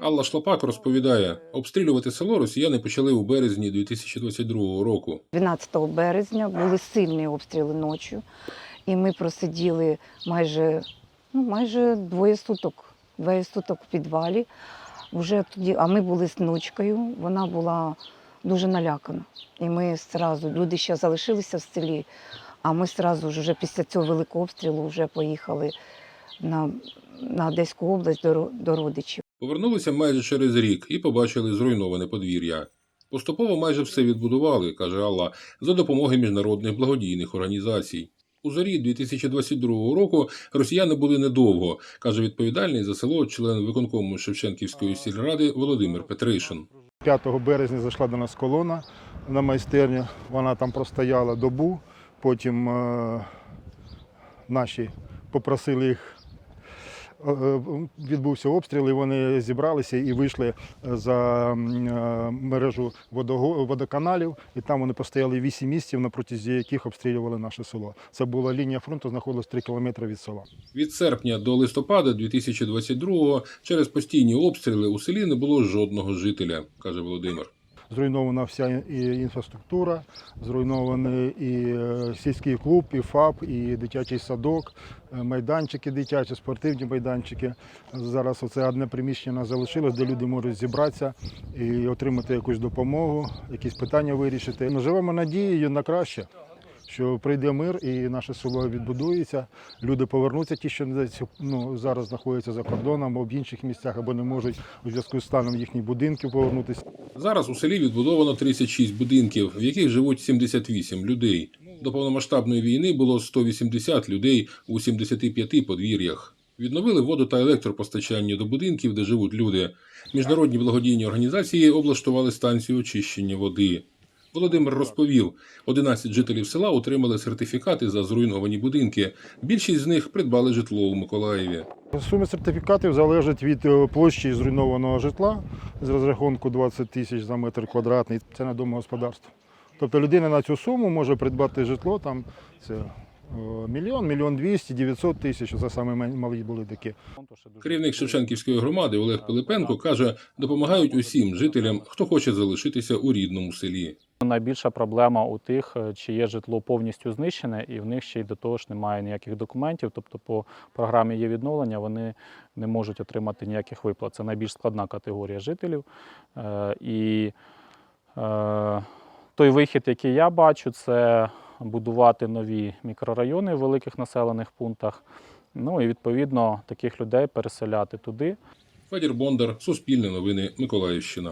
Алла Шлапак розповідає, обстрілювати село росіяни почали у березні 2022 року. 12 березня були сильні обстріли ночі, і ми просиділи майже, ну, майже двоє суток, двоє суток в підвалі. Вже тоді, а ми були з внучкою, вона була дуже налякана. І ми зразу, люди ще залишилися в селі, а ми зразу ж вже після цього великого обстрілу вже поїхали на, на Одеську область до, до родичів. Повернулися майже через рік і побачили зруйноване подвір'я. Поступово майже все відбудували, каже Алла, за допомоги міжнародних благодійних організацій. У зорі 2022 року росіяни були недовго, каже відповідальний за село член виконкому Шевченківської сільради Володимир Петришин. 5 березня зайшла до нас колона на майстерню. Вона там простояла добу. Потім е, наші попросили їх. Е, е, Відбувся обстріл, і вони зібралися і вийшли за е, мережу водого- водоканалів, і там вони постояли 8 місяців, на протязі яких обстрілювали наше село. Це була лінія фронту, знаходилась 3 кілометри від села. Від серпня до листопада 2022-го через постійні обстріли у селі не було жодного жителя, каже Володимир. Зруйнована вся і інфраструктура, зруйнований і е, сільський клуб, і ФАП, і дитячий садок, е, майданчики дитячі, спортивні майданчики. Зараз оце одне приміщення залишилось, де люди можуть зібратися і отримати якусь допомогу, якісь питання вирішити. Ми живемо надією на краще. Що прийде мир і наше село відбудується, люди повернуться, ті, що ну, зараз знаходяться за кордоном або в інших місцях, або не можуть у зв'язку з станом їхніх будинків повернутися. Зараз у селі відбудовано 36 будинків, в яких живуть 78 людей. До повномасштабної війни було 180 людей у 75 подвір'ях. Відновили воду та електропостачання до будинків, де живуть люди. Міжнародні благодійні організації облаштували станцію очищення води. Володимир розповів, 11 жителів села отримали сертифікати за зруйновані будинки. Більшість з них придбали житло у Миколаєві. Суми сертифікатів залежать від е, площі зруйнованого житла з розрахунку 20 тисяч за метр квадратний. Це на домогосподарство. Тобто людина на цю суму може придбати житло, там це е, мільйон, мільйон двісті, 900 тисяч, це саме малі були такі. Керівник Шевченківської громади Олег Пилипенко каже, допомагають усім жителям, хто хоче залишитися у рідному селі. Найбільша проблема у тих, е, чиє житло повністю знищене, і в них ще й до того ж немає ніяких документів. Тобто, по програмі є відновлення, вони не можуть отримати ніяких виплат. Це найбільш складна категорія жителів. Е, І е, той вихід, який я бачу, це будувати нові мікрорайони в великих населених пунктах. Ну і відповідно таких людей переселяти туди. Федір Бондар, Суспільне новини, Миколаївщина.